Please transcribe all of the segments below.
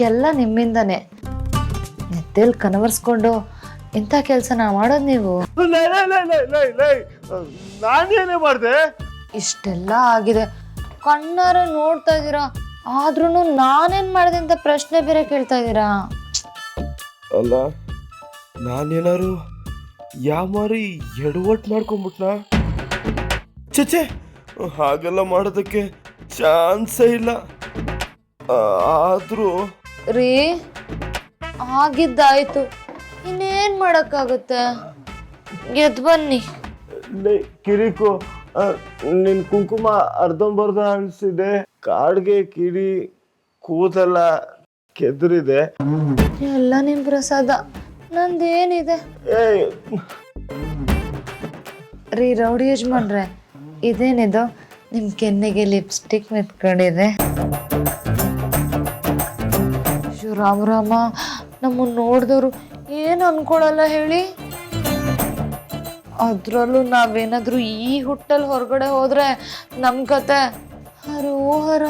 ಎಲ್ಲ ನಿಮ್ಮಿಂದನೇ. ನೆತ್ತೇಲಿ ಕನವರ್ಸ್ಕೊಂಡು ಇಂಥ ನಾ ಮಾಡೋದು ನೀವು? ಲೈ ಲೈ ಲೈ ಲೈ ಲೈ ಲೈ. ನಾನೇನೇ ಮಾಡಿದೆ? ಇಷ್ಟೆಲ್ಲ ಆಗಿದೆ. ಕಣ್ಣಾರ ನೋಡ್ತಾ ಇದ್ದೀರಾ? ಆದ್ರೂ ನಾನೇನ್ ಮಾಡಿದೆ ಅಂತ ಪ್ರಶ್ನೆ ಬೇರೆ ಕೇಳ್ತಾ ಇದ್ದೀರಾ? ಅಲ್ಲ ನಾನೇನಾರು ಯಾಮಾರಿ ಎಡವಟ್ ಮಾಡ್ಕೊಂಬಿಟ್ನ? ಚಚೆ ಹಾಗೆಲ್ಲ ಮಾಡೋದಕ್ಕೆ ಚಾನ್ಸೇ ಇಲ್ಲ. ಆದರೂ ರೀ? ಆಗಿದ್ದಾಯ್ತು. ಇನ್ನೇನ್ ಮಾಡಕ್ಕಾಗುತ್ತೆ? ಗೆದ್ ಬನ್ನಿ. ಕಿರಿಕು ನಿನ್ ಕುಂಕುಮ ಅರ್ಧಂಬರ್ಧ ಅನ್ಸಿದೆ. ಕಾಡ್ಗೆ ಕಿಡಿ ಕೂದಲ ಕೆದರಿದೆ. ಎಲ್ಲ ನಿಮ್ ಪ್ರಸಾದ. ನಂದೇನಿದೆ? ಏ ರೀ ರೌಡಿ ಯಜಮಾನ್ರೆ ಇದೇನಿದು? ನಿಮ್ ಕೆನ್ನೆಗೆ ಲಿಪ್ಸ್ಟಿಕ್ ಮೆತ್ಕೊಂಡಿದೆ. ರಾಮ ನಮ್ಮನ್ನು ನಮ್ಮನ್ನ ನೋಡಿದವರು ಏನು ಅನ್ಕೊಳಲ್ಲ ಹೇಳಿ? ಅದರಲ್ಲೂ ನಾವೇನಾದರೂ ಈ ಹುಟ್ಟಲ್ಲಿ ಹೊರಗಡೆ ಹೋದರೆ ನಮ್ಮ ಕತೆ. ಹರೋ ಹರ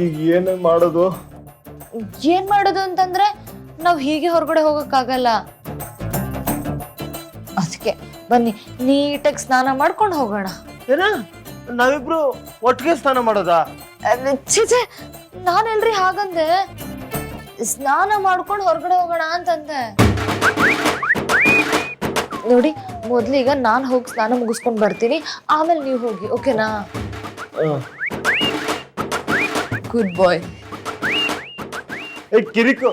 ಈಗ ಏನು ಮಾಡೋದು? ಏನು ಮಾಡೋದು ಅಂತಂದ್ರೆ ನಾವು ಹೀಗೆ ಹೊರಗಡೆ ಹೋಗಕ್ಕಾಗಲ್ಲ. ಅದಕ್ಕೆ ಬನ್ನಿ ನೀಟಾಗಿ ಸ್ನಾನ ಮಾಡ್ಕೊಂಡು ಹೋಗೋಣ. ಏನ? ನಾವಿಬ್ರು ಒಟ್ಟಿಗೆ ಸ್ನಾನ ಮಾಡೋದಾ? ಛೀಚೆ ನಾನೆಲ್ರಿ ಹಾಗಂದೆ? ಸ್ನಾನ ಮಾಡ್ಕೊಂಡು ಹೊರಗಡೆ ಹೋಗೋಣ ಅಂತಂದೆ. ನೋಡಿ ಮೊದ್ಲೀಗ ನಾನ್ ಹೋಗಿ ಸ್ನಾನ ಮುಗಿಸ್ಕೊಂಡ್ ಬರ್ತೀನಿ. ಆಮೇಲೆ ನೀವು ಹೋಗಿ ಓಕೆನಾ? ಗುಡ್ ಬಾಯ್ ಕಿರಿಕು.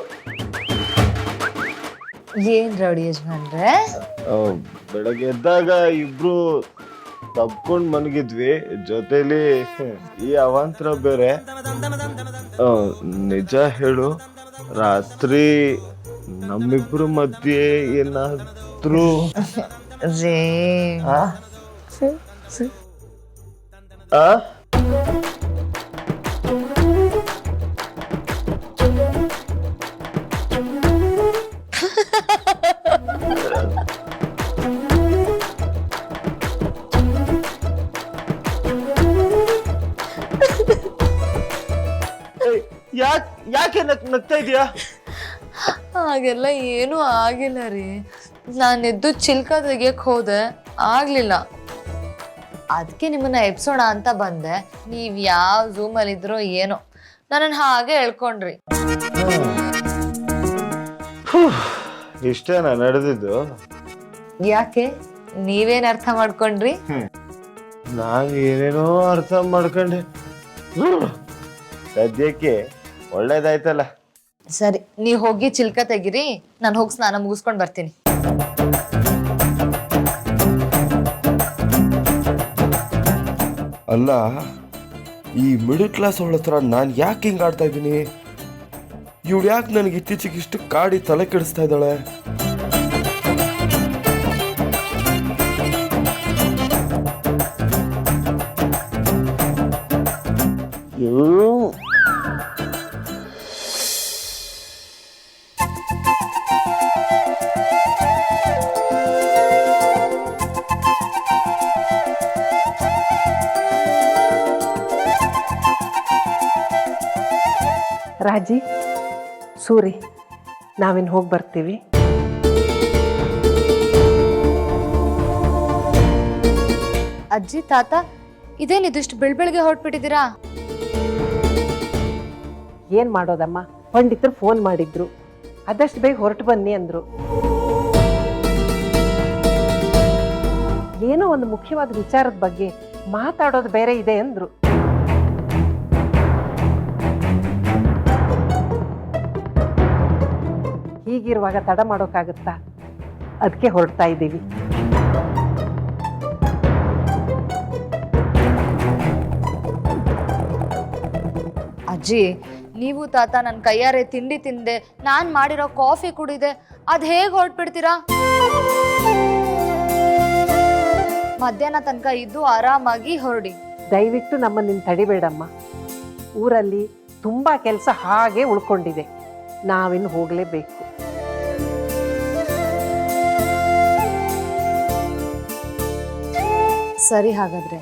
ಏನ್ ರೌಡಿ ಯಜಮಾನ್ರೆ? ಬೆಳಗ್ಗೆ ಎದ್ದಾಗ ಇಬ್ರು ತಪ್ಕೊಂಡ್ ಮನಗಿದ್ವಿ ಜೊತೆಲಿ ಈ ಅವಾಂತರ ಬೇರೆ. ಆ, ನಿಜ ಹೇಳು. ರಾತ್ರಿ ನಮ್ಮಿಬ್ರು ಮಧ್ಯೆ ಏನಾದ್ರೂ? ರೇ. ಆ? ಆ? ಯಾಕ್ ಯಾಕೆ ನಗ್ ನಗ್ತಾ ಇದೀಯಾ? ಹಾಗೆಲ್ಲ ಏನೂ ಆಗಿಲ್ಲ ರೀ. ನಾನು ಎದ್ದು ಚಿಲ್ಕ ತೆಗಿಯಕ್ ಹೋದೆ. ಆಗ್ಲಿಲ್ಲ. ಅದಕ್ಕೆ ನಿಮ್ಮನ್ನ ಎಬ್ಸೋಣ ಅಂತ ಬಂದೆ. ನೀವ್ ಯಾವ ಝೂಮಲ್ಲಿ ಇದ್ರೋ ಏನೋ. ನನ್ನನ್ನು ಹಾಗೆ ಹೇಳ್ಕೊಂಡ್ರಿ. ಇಷ್ಟೇನಾ ನಡೆದಿದ್ದು? ಯಾಕೆ? ನೀವೇನ್ ಅರ್ಥ ಮಾಡ್ಕೊಂಡ್ರಿ? ನಾನು ಏನೇನೋ ಅರ್ಥ ಮಾಡ್ಕೊಂಡೆ. ಹ್ಮ್. ಸದ್ಯಕ್ಕೆ ಒಳ್ಳೇದಾಯ್ತಲ್ಲ. ಸರಿ ನೀವು ಹೋಗಿ ಚಿಲ್ಕ ತೆಗಿರಿ ನಾನು ಹೋಗಿ ಸ್ನಾನ ಮುಗಿಸ್ಕೊಂಡು ಬರ್ತೀನಿ. ಅಲ್ಲ ಈ ಮಿಡಲ್ ಕ್ಲಾಸ್ ಅವಳ ಹತ್ರ ನಾನು ಯಾಕೆ ಹಿಂಗೆ ಆಡ್ತಾ ಇದ್ದೀನಿ? ಇವಳು ಯಾಕೆ ನನಗೆ ಇತ್ತೀಚೆಗೆ ಇಷ್ಟು ಕಾಡಿ ತಲೆ ಕೆಡಿಸ್ತಾ ಇದ್ದಾಳೆ? ರಾಜಿ ಸೂರಿ ನಾವಿನ್ ಹೋಗಿ ಬರ್ತೀವಿ. ಅಜ್ಜಿ ತಾತ ಇದೇನು ಇದಿಷ್ಟು ಬೆಳ್ ಬೆಳಗ್ಗೆ ಹೊರಟ್ಬಿಟ್ಟಿದ್ದೀರಾ? ಏನು ಮಾಡೋದಮ್ಮ? ಪಂಡಿತರು ಫೋನ್ ಮಾಡಿದ್ರು. ಆದಷ್ಟು ಬೇಗ ಹೊರಟು ಬನ್ನಿ ಅಂದರು. ಏನೋ ಒಂದು ಮುಖ್ಯವಾದ ವಿಚಾರದ ಬಗ್ಗೆ ಮಾತಾಡೋದು ಬೇರೆ ಇದೆ ಅಂದ್ರು. ಹೀಗಿರುವಾಗ ತಡ ಮಾಡೋಕ್ಕಾಗುತ್ತಾ? ಅದಕ್ಕೆ ಹೊರಡ್ತಾ ಇದ್ದೀವಿ. ಅಜ್ಜಿ ನೀವು ತಾತ ನನ್ನ ಕೈಯಾರೆ ತಿಂಡಿ ತಿಂದೆ ನಾನು ಮಾಡಿರೋ ಕಾಫಿ ಕುಡಿದೆ ಅದು ಹೇಗೆ ಹೊರಟ್ಬಿಡ್ತೀರಾ? ಮಧ್ಯಾಹ್ನ ತನಕ ಇದ್ದು ಆರಾಮಾಗಿ ಹೊರಡಿ. ದಯವಿಟ್ಟು ನಮ್ಮನ್ನು ತಡಿಬೇಡಮ್ಮ. ಊರಲ್ಲಿ ತುಂಬ ಕೆಲಸ ಹಾಗೆ ಉಳ್ಕೊಂಡಿದೆ. ನಾವಿನ್ನು ಹೋಗಲೇಬೇಕು. ಸರಿ ಹಾಗಾದರೆ?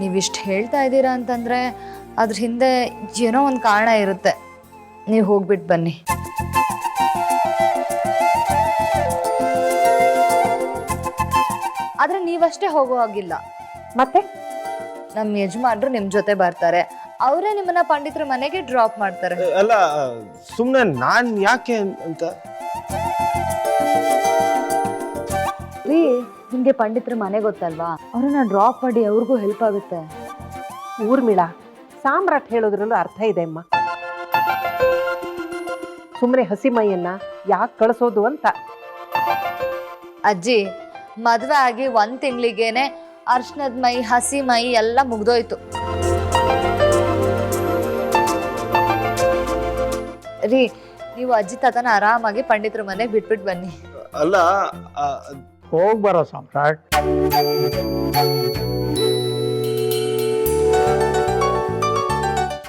ನೀವಿಷ್ಟು ಹೇಳ್ತಾ ಇದ್ದೀರಾ ಅಂತಂದರೆ ಅದ್ರ ಹಿಂದೆ ಏನೋ ಒಂದು ಕಾರಣ ಇರುತ್ತೆ. ನೀವು ಹೋಗ್ಬಿಟ್ಟು ಬನ್ನಿ. ಆದರೆ ನೀವಷ್ಟೇ ಹೋಗೋ ಹಾಗಿಲ್ಲ. ಮತ್ತೆ? ನಮ್ಮ ಯಜಮಾನ್ರು ನಿಮ್ಮ ಜೊತೆ ಬರ್ತಾರೆ. ಅವರೇ ನಿಮ್ಮನ್ನ ಪಂಡಿತರ ಮನೆಗೆ ಡ್ರಾಪ್ ಮಾಡ್ತಾರೆ. ಅಲ್ಲ ಸುಮ್ಮನೆ ನಾನು ಯಾಕೆ ಅಂತ? ರೀ ನಿಮ್ಗೆ ಪಂಡಿತರ ಮನೆ ಗೊತ್ತಲ್ವಾ? ಅವ್ರನ್ನ ಡ್ರಾಪ್ ಮಾಡಿ ಅವ್ರಿಗೂ ಹೆಲ್ಪ್ ಆಗುತ್ತೆ. ಊರ್ಮಿಳ ಸಾಮ್ರಾಟ್ ಹೇಳೋದ್ರಲ್ಲೂ ಅರ್ಥ ಇದೆ ಅಮ್ಮ. ಸುಮ್ಮನೆ ಹಸಿ ಮೈಯನ್ನ ಯಾಕೆ ಕಳಿಸೋದು ಅಂತ. ಅಜ್ಜಿ ಮದುವೆ ಆಗಿ ಒಂದ್ ತಿಂಗಳಿಗೇನೆ ಅರ್ಶನದ ಮೈ ಹಸಿ ಮೈ ಎಲ್ಲ ಮುಗ್ದೋಯ್ತು. ರೀ ನೀವು ಅಜ್ಜಿ ತಾತನ ಆರಾಮಾಗಿ ಪಂಡಿತರ ಮನೆಗೆ ಬಿಟ್ಬಿಟ್ಟು ಬನ್ನಿ. ಅಲ್ಲ ಹೋಗ್ ಬರೋ ಸಾಮ್ರಾಟ್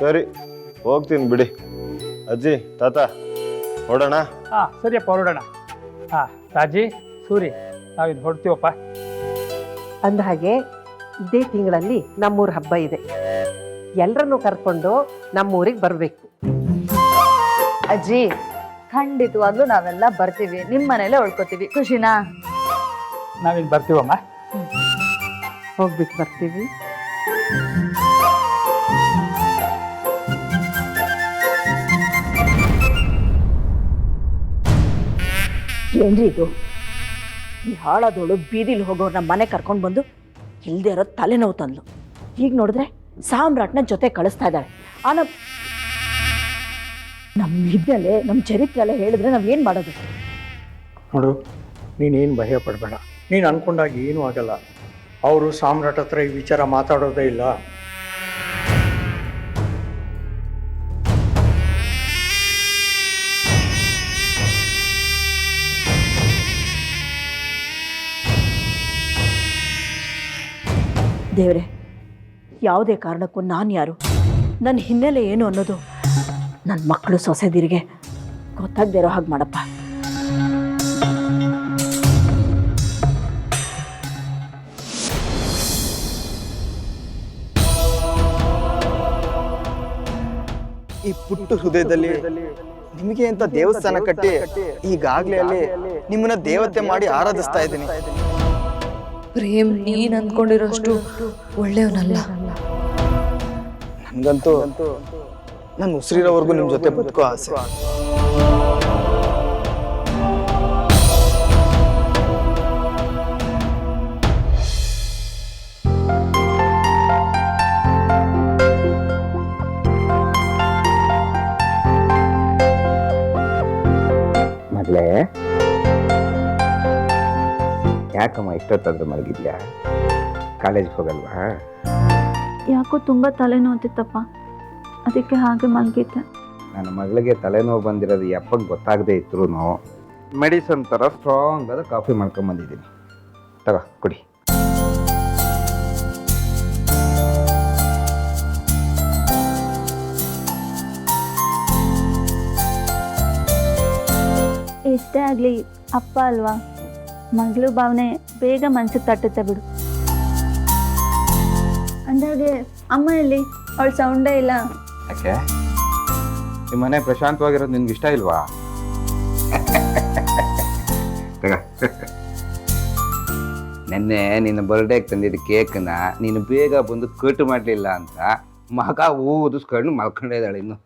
ಸರಿ ಹೋಗ್ತೀನಿ ಬಿಡಿ. ಅಜ್ಜಿ ತಾತ ಹೊಡೋಣ ಹಾ ಸರಿಯಪ್ಪ ಹೊರಡೋಣ. ಹಾ ರಾಜಿ ಸೂರಿ ನಾವಿದು ಹೊಡ್ತೀವಪ್ಪ ಅಂದ ಹಾಗೆ ಇದೇ ತಿಂಗಳಲ್ಲಿ ನಮ್ಮೂರ ಹಬ್ಬ ಇದೆ. ಎಲ್ಲರನ್ನೂ ಕರ್ಕೊಂಡು ನಮ್ಮೂರಿಗೆ ಬರಬೇಕು. ಅಜ್ಜಿ ಖಂಡಿತವಾಗ್ಲೂ ನಾವೆಲ್ಲ ಬರ್ತೀವಿ. ನಿಮ್ಮ ಮನೇಲೆ ಉಳ್ಕೊತೀವಿ ಖುಷಿನಾ? ನಾವಿದು ಬರ್ತೀವಮ್ಮ? ಹೋಗ್ಬಿಟ್ಟು ಬರ್ತೀವಿ. ಏನ್ರಿ ಇದು? ಈ ಹಾಳಾದವಳು ಬೀದಿಲಿ ಹೋಗೋರ್ನ ಮನೆ ಕರ್ಕೊಂಡು ಬಂದು ಇಲ್ದೇ ಇರೋ ತಲೆನೋವು ತಂದ್ಲು. ಈಗ ನೋಡಿದ್ರೆ ಸಾಮ್ರಾಟ್ನ ಜೊತೆ ಕಳಿಸ್ತಾ ಇದ್ದಾಳೆ ಆ ನಮ್ಮ ನಮ್ಮ ಹಿನ್ನೆಲೆ ನಮ್ಮ ಚರಿತ್ರೆ ಎಲ್ಲ ಹೇಳಿದ್ರೆ ನಾವೇನು ಮಾಡೋದು? ನೋಡು ನೀನೇನು ಭಯ ಪಡಬೇಡ. ನೀನು ಅನ್ಕೊಂಡಾಗ ಏನೂ ಆಗಲ್ಲ. ಅವರು ಸಾಮ್ರಾಟ್ ಹತ್ರ ಈ ವಿಚಾರ ಮಾತಾಡೋದೇ ಇಲ್ಲ. ದೇವ್ರೆ, ಯಾವುದೇ ಕಾರಣಕ್ಕೂ ನಾನು ಯಾರು? ನನ್ನ ಹಿನ್ನೆಲೆ ಏನು ಅನ್ನೋದು? ನನ್ನ ಮಕ್ಕಳು ಸೊಸೆದಿರಿಗೆ ಗೊತ್ತಾಗದೇ ಇರೋ ಹಾಗೆ ಮಾಡಪ್ಪ. ಈ ಪುಟ್ಟ ಹೃದಯದಲ್ಲಿ ನಿಮಗೆ ಅಂತ ದೇವಸ್ಥಾನ ಕಟ್ಟಿ ಈಗಾಗ್ಲೇ ಅಲ್ಲಿ ನಿಮ್ಮನ್ನ ದೇವತೆ ಮಾಡಿ ಆರಾಧಿಸ್ತಾ ಇದ್ದೀನಿ. ಪ್ರೇಮ್ ನೀನ್ ಅಂದ್ಕೊಂಡಿರೋಷ್ಟು ಒಳ್ಳೆಯವನಲ್ಲ. ನನ್ಗಂತೂ ನನ್ನ ಉಸಿರಿರೋವರೆಗೂ ನಿಮ್ ಜೊತೆ ಬದುಕೋ ಆಸೆ. ಯಾಕಮ್ಮ ಇಷ್ಟೊತ್ತಾದ್ರೂ ಮಲಗಿದ್ಯಾ? ಕಾಲೇಜ್ಗೆ ಹೋಗಲ್ವಾ? ಯಾಕೋ ತುಂಬ ತಲೆನೋತಿತ್ತಪ್ಪ ಅದಕ್ಕೆ ಹಾಗೆ ಮಲಗಿದ್ದೆ. ನನ್ನ ಮಗಳಿಗೆ ತಲೆನೋವು ಬಂದಿರೋದು ಯಪ್ಪಂಗೆ ಗೊತ್ತಾಗದೇ ಇದ್ರು ಮೆಡಿಸನ್ ಥರ ಸ್ಟ್ರಾಂಗ್ ಆದ ಕಾಫಿ ಮಾಡ್ಕೊಂಬಂದಿದ್ದೀನಿ ತಗೋ ಕುಡಿ. ಎಷ್ಟೇ ಆಗಲಿ ಅಪ್ಪ ಅಲ್ವಾ? ಮಗಳು ಭಾವನೆ ಬೇಗ ಮನ್ಸಿಗೆ ತಟ್ಟುತ್ತೆ ಬಿಡು. ಅಂದಾಗೆ ಅಮ್ಮ ಎಲ್ಲಿ ಅವಳು ಸೌಂಡೇ ಇಲ್ಲ. ಯಾಕೆ? ನಿಮ್ಮ ಮನೆ ಪ್ರಶಾಂತವಾಗಿರೋದು ನಿನ್ಗೆ ಇಷ್ಟ ಇಲ್ವಾ? ನಿನ್ನೆ ನೆನ್ನೆ ಬರ್ಡೇಗೆ ತಂದಿದ್ದ ಕೇಕ್ನ ನೀನು ಬೇಗ ಬಂದು ಕಟ್ ಮಾಡಲಿಲ್ಲ ಅಂತ ಮಗ ಊದಿಸ್ಕೊಂಡು ಮಲ್ಕೊಂಡೇ ಇದ್ದಾಳೆ ಇನ್ನು.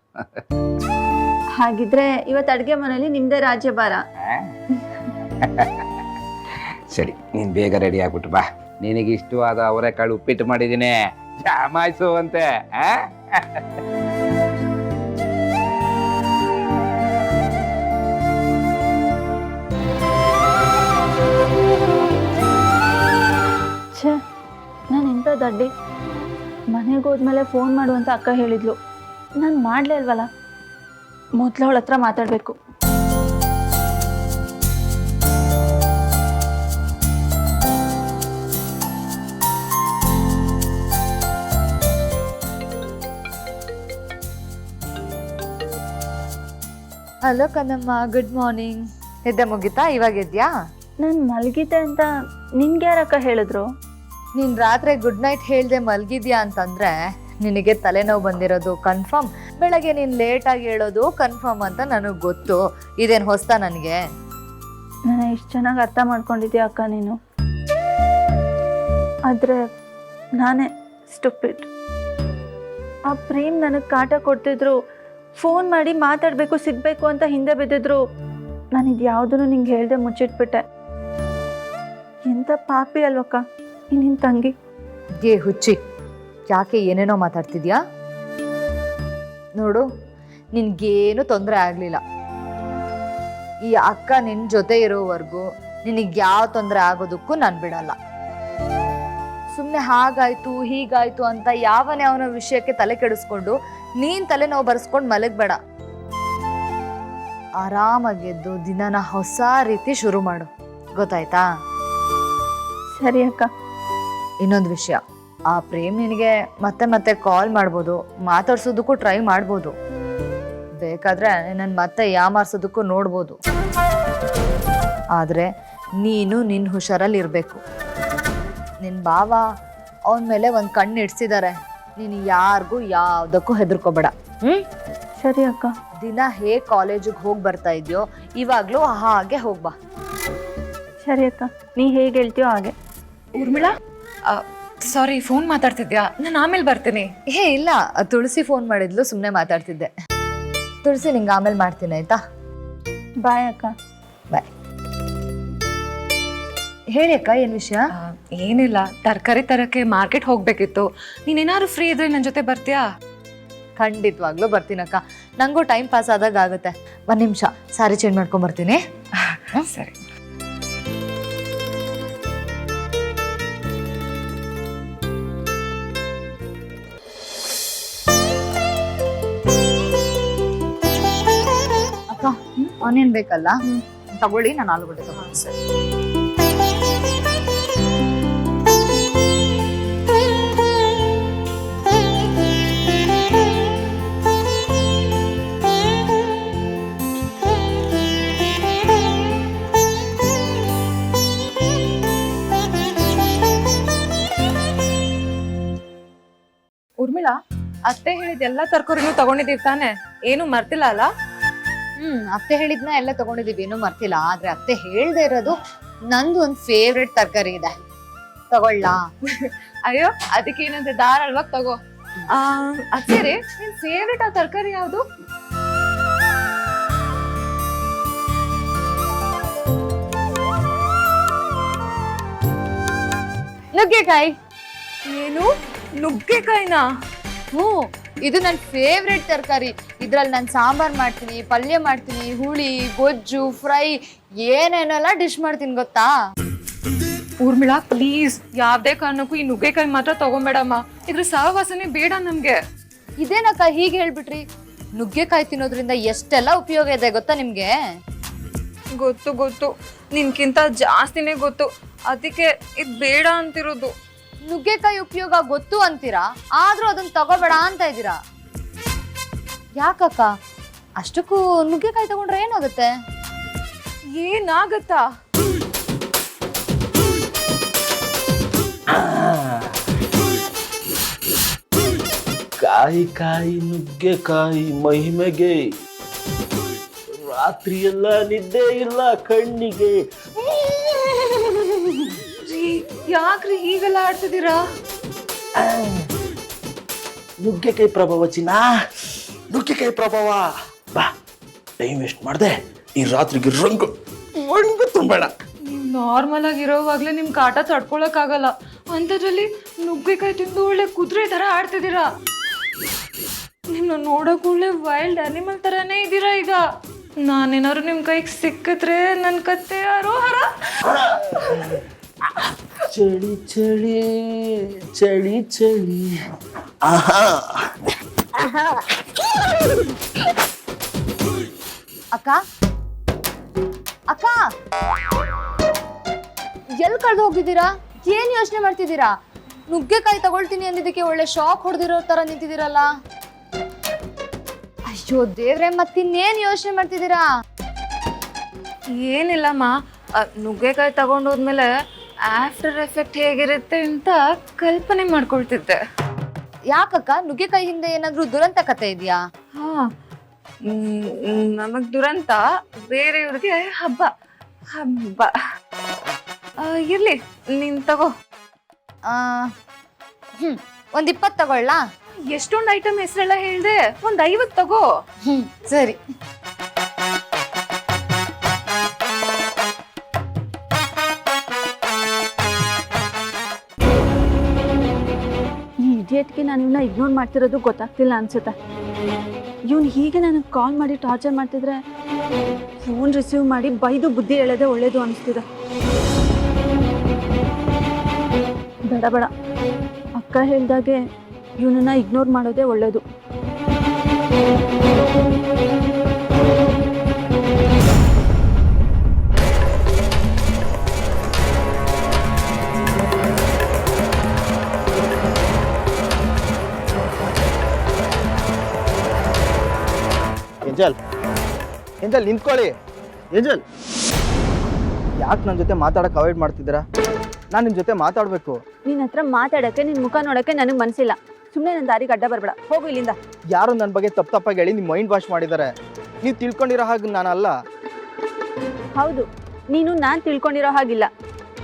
ಹಾಗಿದ್ರೆ ಇವತ್ತು ಅಡುಗೆ ಮನೇಲಿ ನಿಮ್ದೇ ರಾಜ್ಯಭಾರ. ಸರಿ, ನೀನು ಬೇಗ ರೆಡಿ ಆಗ್ಬಿಟ್ಟು ಬಾ. ನಿನಗೆ ಇಷ್ಟವಾದ ಅವರೆಕಾಳು ಉಪ್ಪಿಟ್ಟು ಮಾಡಿದ್ದೀನಿ ಜಾಮಾಯಿಸು ಅಂತೆ, ಆ? ನಾನು ದಡ್ಡಿ ಮನೆಗೆ ಹೋದ್ಮೇಲೆ ಫೋನ್ ಮಾಡು ಅಂತ ಅಕ್ಕ ಹೇಳಿದ್ಲು. ನಾನು ಮಾಡಲೇ ಅಲ್ವಲ್ಲ ಮೊದ್ಲು ಅವಳ ಹತ್ರ ಮಾತಾಡಬೇಕು. ಹಲೋ ಕನ್ನಮ್ಮ ಗುಡ್ ಮಾರ್ನಿಂಗ್ ನಿದ್ದೆ ಮುಗಿತಾ? ಇವಾಗ ಎದ್ಯಾ? ನಾನು ಮಲಗಿದ್ದೆ ಅಂತ ನಿನ್ಗೆ ಯಾರಕ್ಕ ಹೇಳಿದ್ರು? ನೀನ್ ರಾತ್ರಿ ಗುಡ್ ನೈಟ್ ಹೇಳ್ದೆ ಮಲಗಿದ್ಯಾ ಅಂತಂದ್ರೆ ನಿನಗೆ ತಲೆನೋವು ಬಂದಿರೋದು ಕನ್ಫರ್ಮ್ ಬೆಳಗ್ಗೆ ನೀನು ಲೇಟಾಗಿ ಹೇಳೋದು ಕನ್ಫರ್ಮ್ ಅಂತ ನನಗೆ ಗೊತ್ತು. ಇದೇನ್ ಹೊಸ್ತಾ ನನಗೆ? ನಾನು ಎಷ್ಟು ಚೆನ್ನಾಗಿ ಅರ್ಥ ಮಾಡ್ಕೊಂಡಿದ್ಯಾ ಅಕ್ಕ ನೀನು? ಆದರೆ ನಾನೇ ಸ್ಟುಪಿಡ್ ಆ ಪ್ರೇಮ್ ನನಗೆ ಕಾಟ ಕೊಡ್ತಿದ್ರು. ಫೋನ್ ಮಾಡಿ ಮಾತಾಡಬೇಕು, ಸಿಗಬೇಕು ಅಂತ ಹಿಂದೆ ಬಿದ್ದಿದ್ರು. ನಾನು ಇದು ಯಾವುದನ್ನು ನಿಂಗೆ ಹೇಳ್ದೆ ಮುಚ್ಚಿಟ್ಬಿಟ್ಟೆ. ಎಂಥ ಪಾಪಿ ಅಲ್ವಕ್ಕ ನಿನ್ನ ತಂಗಿ. ಏ ಹುಚ್ಚಿ, ಯಾಕೆ ಏನೇನೋ ಮಾತಾಡ್ತಿದ್ಯಾ? ನೋಡು, ನಿನ್ಗೇನು ತೊಂದರೆ ಆಗಲಿಲ್ಲ. ಈ ಅಕ್ಕ ನಿನ್ನ ಜೊತೆ ಇರೋವರೆಗೂ ನಿನಗೆ ಯಾವ ತೊಂದರೆ ಆಗೋದಕ್ಕೂ ನಾನು ಬಿಡಲ್ಲ. ಸುಮ್ಮನೆ ಹಾಗಾಯ್ತು, ಹೀಗಾಯ್ತು ಅಂತ ಯಾವನೇ ಅವನ ವಿಷಯಕ್ಕೆ ತಲೆ ಕೆಡಿಸ್ಕೊಂಡು ನೀನ್ ತಲೆನೋವು ಬರೆಸ್ಕೊಂಡು ಮಲಗಬೇಡ. ಆರಾಮಾಗೆದ್ದು ದಿನನ ಹೊಸ ರೀತಿ ಶುರು ಮಾಡು. ಗೊತ್ತಾಯ್ತಾ? ಸರಿ ಅಕ್ಕ. ಇನ್ನೊಂದು ವಿಷಯ. ಆ ಪ್ರೇಮ್ ನಿನಗೆ ಮತ್ತೆ ಮತ್ತೆ ಕಾಲ್ ಮಾಡ್ಬೋದು. ಮಾತಾಡ್ಸೋದಕ್ಕೂ ಟ್ರೈ ಮಾಡ್ಬೋದು. ಬೇಕಾದ್ರೆ ನನ್ನ ಮತ್ತೆ ಯಾಮಾರ್ಸೋದಕ್ಕೂ ನೋಡ್ಬೋದು. ಆದರೆ ನೀನು ನಿನ್ನ ಹುಷಾರಲ್ಲಿ ಇರಬೇಕು ನಿನ್ನ ಬಾವ ಅವನ ಮೇಲೆ ಒಂದು ಕಣ್ಣು ಇಡ್ಸಿದ್ದಾರೆ ನೀನು ಯಾರಿಗೂ ಯಾವುದಕ್ಕೂ ಹೆದರ್ಕೋಬೇಡ. ಹ್ಮ್? ಸರಿ ಅಕ್ಕ. ದಿನ ಹೇಗೆ ಕಾಲೇಜಿಗೆ ಹೋಗಿ ಬರ್ತಾ ಇದೆಯೋ ಇವಾಗಲೂ ಹಾಗೆ ಹೋಗ್ಬಾ ಸರಿ ಅಕ್ಕ. ನೀ ಹೇಗೆ ಹೇಳ್ತೀಯೋ ಹಾಗೆ. ಊರ್ಮಿಳಾ? ಸಾರಿ ಫೋನ್ ಮಾತಾಡ್ತಿದ್ಯಾ? ನಾನು ಆಮೇಲೆ ಬರ್ತೀನಿ. ಹೇ ಇಲ್ಲ. ತುಳಸಿ ಫೋನ್ ಮಾಡಿದ್ಲು ಸುಮ್ಮನೆ ಮಾತಾಡ್ತಿದ್ದೆ. ತುಳಸಿ ನಿಂಗೆ ಆಮೇಲೆ ಮಾಡ್ತೀನಿ ಆಯ್ತಾ? ಬಾಯ್ ಅಕ್ಕ. ಬಾಯ್. ಹೇಳಿ ಅಕ್ಕ ಏನು ವಿಷಯ? ಏನಿಲ್ಲ ತರಕಾರಿ ತರಕ್ಕೆ ಮಾರ್ಕೆಟ್ ಹೋಗ್ಬೇಕಿತ್ತು. ನೀನೇನಾದ್ರು ಫ್ರೀ ಇದ್ರೆ ನನ್ನ ಜೊತೆ ಬರ್ತೀಯಾ? ಖಂಡಿತವಾಗ್ಲೂ ಬರ್ತೀನಕ್ಕ ನಂಗೂ ಟೈಮ್ ಪಾಸ್ ಆದಾಗ ಆಗುತ್ತೆ. ಒಂದು ನಿಮಿಷ ಸಾರಿ ಚೇಂಜ್ ಮಾಡ್ಕೊಂಡ್ ಬರ್ತೀನಿ. ಸರಿ. ಅಕ್ಕ ಆನಿಯನ್ ಬೇಕಲ್ಲ? ತಗೊಳ್ಳಿ ನಾನು ಆಲೂಗಡ್ಡೆ ತಗೊಂಡು ಊರ್ಮಿಳಾ ಅತ್ತೆ ಹೇಳಿದ ಎಲ್ಲಾ ತರಕಾರಿನೂ ತಗೊಂಡಿದ್ದೀವಿ ತಾನೆ? ಏನು ಮರ್ತಿಲ್ಲ ಅಲ್ಲ? ಹ್ಮ್ ಅತ್ತೆ ಹೇಳಿದ್ನ ಎಲ್ಲ ತಗೊಂಡಿದೀವಿ ಏನೂ ಮರ್ತಿಲ್ಲ. ಆದ್ರೆ ಅತ್ತೆ ಹೇಳ್ದೆ ಇರೋದು ನಂದು ಒಂದ್ ಫೇವ್ರೆಟ್ ತರಕಾರಿ ಇದೆ. ತಗೊಳ್ಳ. ಅಯ್ಯೋ ಅದಕ್ಕೆ ಏನಂತೆ? ಧಾರಾಳವಾಗಿ ತಗೋ. ಆ ಅತ್ತೆ ರೀ ನಿನ್ ಫೇವ್ರೆಟ್ ಆ ತರಕಾರಿ ಯಾವುದು? ನುಗ್ಗೆಕಾಯಿ. ಏನು? ನುಗ್ಗೆಕಾಯಿನಾ? ಹ್ಞೂ ಇದು ನನ್ನ ಫೇವ್ರೆಟ್ ತರಕಾರಿ. ಇದ್ರಲ್ಲಿ ನಾನು ಸಾಂಬಾರ್ ಮಾಡ್ತೀನಿ ಪಲ್ಯ ಮಾಡ್ತೀನಿ ಹುಳಿ ಗೊಜ್ಜು ಫ್ರೈ ಏನೇನೆಲ್ಲ ಡಿಶ್ ಮಾಡ್ತೀನಿ ಗೊತ್ತಾ? ಊರ್ಮಿಳಾ ಪ್ಲೀಸ್ ಯಾವ್ದೇ ಕಾರಣಕ್ಕೂ ಈ ನುಗ್ಗೆಕಾಯಿ ಮಾತ್ರ ತಗೊಂಬೇಡಮ್ಮ. ಇದ್ರ ಸಹವಾಸನೆ ಬೇಡ ನಮ್ಗೆ. ಇದೇನಕ್ಕ ಹೀಗೆ ಹೇಳ್ಬಿಟ್ರಿ? ನುಗ್ಗೆಕಾಯಿ ತಿನ್ನೋದ್ರಿಂದ ಎಷ್ಟೆಲ್ಲ ಉಪಯೋಗ ಇದೆ ಗೊತ್ತಾ ನಿಮ್ಗೆ? ಗೊತ್ತು ಗೊತ್ತು. ನಿನ್ಕಿಂತ ಜಾಸ್ತಿನೇ ಗೊತ್ತು. ಅದಕ್ಕೆ ಇದು ಬೇಡ ಅಂತಿರೋದು. ನುಗ್ಗೆಕಾಯಿ ಉಪಯೋಗ ಗೊತ್ತು ಅಂತೀರಾ? ಆದ್ರೂ ಅದನ್ನ ತಗೋಬೇಡ ಅಂತ ಇದ್ದೀರಾ? ಯಾಕಕ್ಕ? ಅಷ್ಟಕ್ಕೂ ನುಗ್ಗೆಕಾಯಿ ತಗೊಂಡ್ರೆ ಏನಾಗುತ್ತೆ? ಏನಾಗತ್ತಾ? ಕಾಯಿ ಕಾಯಿ ನುಗ್ಗೆಕಾಯಿ ಮಹಿಮೆಗೆ. ರಾತ್ರಿ ಎಲ್ಲ ನಿದ್ದೆ ಇಲ್ಲ ಕಣ್ಣಿಗೆ. ಯಾಕ್ರಿ ಹೀಗೆಲ್ಲ ಆಡ್ತಿದ್ದೀರಾ? ನುಗ್ಗೆಕಾಯಿ ಪ್ರಭಾವ ಚಿನ್ನ. ನುಗ್ಗೆಕಾಯಿ ಪ್ರಭಾವ. ಬಾ ಟೈಮ್ ವೇಸ್ಟ್ ಮಾಡಿದೆ. ಈ ರಾತ್ರಿಗೆ ರಂಗು ರಂಗು ತುಂಬೇಡ. ನೀವು ನಾರ್ಮಲ್ ಆಗಿರೋವಾಗ್ಲೇ ನಿಮ್ ಕಾಟ ತಡ್ಕೊಳಕ್ ಆಗಲ್ಲ ಅಂಥದ್ರಲ್ಲಿ ನುಗ್ಗೆಕಾಯಿ ತಿಂದು ಒಳ್ಳೆ ಕುದುರೆ ತರ ಆಡ್ತಿದ್ದೀರಾ? ನಿಮ್ನ ನೋಡಕ್ ಒಳ್ಳೆ ವೈಲ್ಡ್ ಅನಿಮಲ್ ತರಾನೇ ಇದ್ದೀರಾ ಈಗ? ನಾನೇನಾದ್ರು ನಿಮ್ ಕೈಗೆ ಸಿಕ್ಕಿದ್ರೆ ನನ್ ಕತ್ತೆ ಯಾರೋ ಹರ. ಚಳಿ ಚಳಿ ಚಳಿ ಚಳಿ. ಆಹಾ. ಅಕ್ಕ? ಅಕ್ಕ? ಎಲ್ಲಿ ಕಳೆದು ಹೋಗಿದ್ದೀರಾ? ಏನ್ ಯೋಚನೆ ಮಾಡ್ತಿದ್ದೀರಾ? ನುಗ್ಗೆಕಾಯಿ ತಗೊಳ್ತೀನಿ ಅಂದಿದ್ದಕ್ಕೆ ಒಳ್ಳೆ ಶಾಕ್ ಹೊಡೆದಿರೋ ತರ ನಿಂತಿದ್ದೀರಲ್ಲ. ಅಯ್ಯೋ ದೇವ್ರೆ ಮತ್ತಿನ್ನೇನ್ ಯೋಚನೆ ಮಾಡ್ತಿದ್ದೀರಾ? ಏನಿಲ್ಲಮ್ಮ. ನುಗ್ಗೆಕಾಯಿ ತಗೊಂಡೋದ್ಮೇಲೆ ಆಫ್ಟರ್ ಎಫೆಕ್ಟ್ ಹೇಗಿರುತ್ತೆ ಅಂತ ಕಲ್ಪನೆ ಮಾಡ್ಕೊಳ್ತಿದ್ದೆ. ಯಾಕಕ್ಕ? ನುಗ್ಗೆಕಾಯಿ ಹಿಂದೆ ಏನಾದ್ರೂ ದುರಂತ ಕತೆ ಇದೆಯಾ? ಹಾ. ನಮಗ್ ದುರಂತ ಬೇರೆಯವ್ರಿಗೆ ಹಬ್ಬ. ಹಬ್ಬ. ಆ, ಇರ್ಲಿ ನೀನ್ ತಗೋ. ಆ, ಹ್ಮ್ ಒಂದ್ ಇಪ್ಪತ್ ತಗೊಳ್ಳ? ಎಷ್ಟೊಂದು ಐಟಮ್ ಹೆಸರೆಲ್ಲ ಹೇಳ್ದೆ ಒಂದ್ ಐವತ್ ತಗೋ. ಹ್ಮ್ ಸರಿ. ಇಡಿಯಟ್ಗೆ ನಾನು ಇವನ್ನ ಇಗ್ನೋರ್ ಮಾಡ್ತಿರೋದು ಗೊತ್ತಾಗ್ತಿಲ್ಲ ಅನ್ಸುತ್ತೆ. ಇವನು ಹೀಗೆ ನನಗೆ ಕಾಲ್ ಮಾಡಿ ಟಾರ್ಚರ್ ಮಾಡ್ತಿದ್ರೆ ಫೋನ್ ರಿಸೀವ್ ಮಾಡಿ ಬೈದು ಬುದ್ಧಿ ಹೇಳೋದೇ ಒಳ್ಳೇದು ಅನಿಸ್ತಿದೆ. ಬೇಡ ಬೇಡ. ಅಕ್ಕ ಹೇಳ್ದಾಗೆ ಇವನನ್ನ ಇಗ್ನೋರ್ ಮಾಡೋದೇ ಒಳ್ಳೇದು. ಏಂಜಲ್. ಏಂಜಲ್ ನಿಂತ್ಕೊಳ್ಳಿ. ಏಂಜಲ್. ಯಾಕೆ ನನ್ನ ಜೊತೆ ಮಾತಾಡಕ್ಕೆ ಅವಾಯ್ಡ್ ಮಾಡ್ತಿದ್ದೀರಾ? ನಾನು ನಿಮ್ಮ ಜೊತೆ ಮಾತಾಡಬೇಕು. ನಿನ್ನ ಹತ್ರ ಮಾತಾಡಕ್ಕೆ ನಿನ್ನ ಮುಖ ನೋಡಕ್ಕೆ ನನಗೆ ಮನಸ್ಸಿಲ್ಲ ಸುಮ್ಮನೆ ನನ್ನ ದಾರಿಗೆ ಅಡ್ಡ ಬರಬೇಡ. ಹೋಗು ಇಲ್ಲಿಂದ. ಯಾರು ನನ್ನ ಬಗ್ಗೆ ತಪ್ಪು ತಪ್ಪಾಗಿ ಹೇಳಿ ನಿಮ್ಮ ಮೈಂಡ್ ವಾಶ್ ಮಾಡಿದ್ದಾರೆ. ನೀವು ತಿಳ್ಕೊಂಡಿರೋ ಹಾಗೆ ನಾನಲ್ಲ ಹೌದು. ನೀನು ನಾನು ತಿಳ್ಕೊಂಡಿರೋ ಹಾಗಿಲ್ಲ.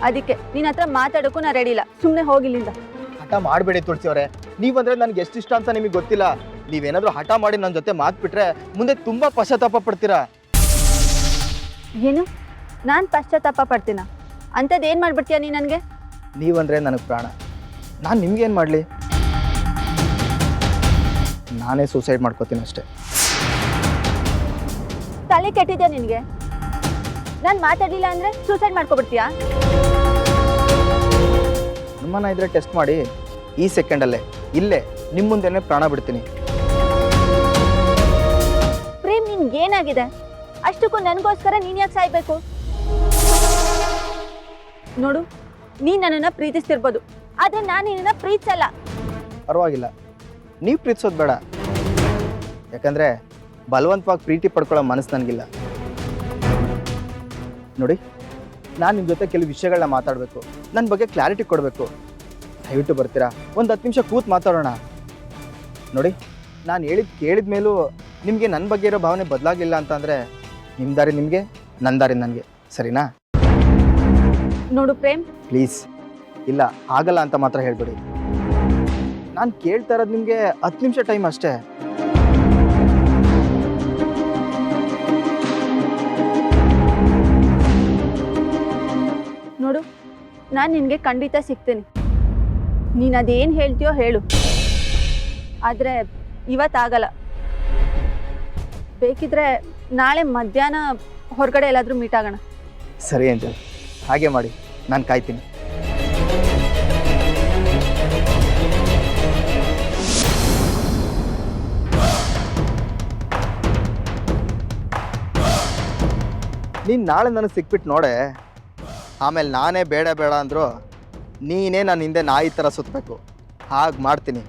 ಅದಕ್ಕೆ ನಿನ್ನ ಹತ್ರ ಮಾತಾಡೋಕ್ಕೂ ನಾನು ರೆಡಿ ಇಲ್ಲ. ಸುಮ್ಮನೆ ಹೋಗಿಲ್ಲಿಂದ ಹಠ ಮಾಡಬೇಡಿ ತುಳಸಿಯವರೇ. ನೀವಂದ್ರೆ ನನಗೆ ಎಷ್ಟು ಇಷ್ಟ ಅಂತ ನಿಮಗೆ ಗೊತ್ತಿಲ್ಲ. ನೀವೇನಾದರೂ ಹಠ ಮಾಡಿ ನನ್ನ ಜೊತೆ ಮಾತ್ಬಿಟ್ರೆ ಮುಂದೆ ತುಂಬ ಪಶ್ಚಾತ್ತಾಪ ಪಡ್ತೀರಾ? ಏನು? ನಾನು ಪಶ್ಚಾತ್ತಾಪ ಪಡ್ತೀನ? ಅಂಥದ್ದು ಏನು ಮಾಡ್ಬಿಡ್ತೀಯ ನೀ ನನಗೆ? ನೀವಂದ್ರೆ ನನಗೆ ಪ್ರಾಣ. ನಾನು ನಿಮ್ಗೇನು ಮಾಡಲಿ? ನಾನೇ ಸೂಸೈಡ್ ಮಾಡ್ಕೋತೀನಿ ಅಷ್ಟೇ. ತಲೆ ಕೆಟ್ಟಿದ್ಯಾ ನಿನಗೆ? ನಾನು ಮಾತಾಡಲಿಲ್ಲ ಅಂದರೆ ಸೂಸೈಡ್ ಮಾಡ್ಕೊಬಿಡ್ತೀಯಾ? ಅನುಮಾನ ಇದ್ರೆ ಟೆಸ್ಟ್ ಮಾಡಿ ಈ ಸೆಕೆಂಡಲ್ಲೇ ಇಲ್ಲೇ ನಿಮ್ಮ ಮುಂದೆನೇ ಪ್ರಾಣ ಬಿಡ್ತೀನಿ. ಏನಾಗಿದೆ? ಅಷ್ಟಕ್ಕೂ ನನಗೋಸ್ಕರ ನೀನು ಯಾಕೆ ಸಾಯ್ಬೇಕು? ನೋಡು, ನೀನು ನನ್ನನ್ನು ಪ್ರೀತಿಸ್ತಿರ್ಬೋದು, ಆದರೆ ನಾನು ನಿನ್ನನ್ನು ಪ್ರೀತಿಸಲ್ಲ. ಪರವಾಗಿಲ್ಲ. ನೀವು ಪ್ರೀತಿಸೋದು ಬೇಡ. ಯಾಕಂದರೆ ಬಲವಂತವಾಗಿ ಪ್ರೀತಿ ಪಡ್ಕೊಳ್ಳೋ ಮನಸ್ಸು ನನಗಿಲ್ಲ. ನೋಡಿ, ನಾನು ನಿಮ್ಮ ಜೊತೆ ಕೆಲವು ವಿಷಯಗಳನ್ನ ಮಾತಾಡಬೇಕು. ನನ್ನ ಬಗ್ಗೆ ಕ್ಲಾರಿಟಿ ಕೊಡಬೇಕು. ದಯವಿಟ್ಟು ಬರ್ತೀರಾ? ಒಂದು ಹತ್ತು ನಿಮಿಷ ಕೂತ್ ಮಾತಾಡೋಣ. ನೋಡಿ, ನಾನು ಹೇಳಿದ ಕೇಳಿದ ಮೇಲೂ ನಿಮಗೆ ನನ್ನ ಬಗ್ಗೆ ಇರೋ ಭಾವನೆ ಬದಲಾಗಿಲ್ಲ ಅಂತಂದರೆ ನಿಮ್ಮ ದಾರಿ ನಿಮಗೆ ನನ್ನ ದಾರಿ ನನಗೆ. ಸರಿನಾ? ನೋಡು ಪ್ರೇಮ್. ಪ್ಲೀಸ್. ಇಲ್ಲ ಆಗಲ್ಲ ಅಂತ ಮಾತ್ರ ಹೇಳ್ಬಿಡಿ. ನಾನು ಕೇಳ್ತಾ ಇರೋದು ನಿಮಗೆ ಹತ್ತು ನಿಮಿಷ ಟೈಮ್ ಅಷ್ಟೇ. ನೋಡು ನಾನು ನಿನಗೆ ಖಂಡಿತ ಸಿಗ್ತೀನಿ. ನೀನು ಅದೇನು ಹೇಳ್ತೀಯೋ ಹೇಳು. ಆದರೆ ಇವತ್ತಾಗಲ್ಲ. ಬೇಕಿದ್ರೆ ನಾಳೆ ಮಧ್ಯಾಹ್ನ ಹೊರಗಡೆ ಎಲ್ಲಾದರೂ ಮೀಟ್ ಆಗೋಣ. ಸರಿ ಅಂಜಲ್. ಹಾಗೆ ಮಾಡಿ. ನಾನು ಕಾಯ್ತೀನಿ. ನೀನು ನಾಳೆ ನನಗೆ ಸಿಕ್ಬಿಟ್ಟು ನೋಡೆ. ಆಮೇಲೆ ನಾನೇ ಬೇಡ ಬೇಡ ಅಂದರು ನೀನೇ ನನ್ನ ಹಿಂದೆ ನಾಯಿ ಥರ ಸುತ್ತಬೇಕು ಹಾಗೆ ಮಾಡ್ತೀನಿ.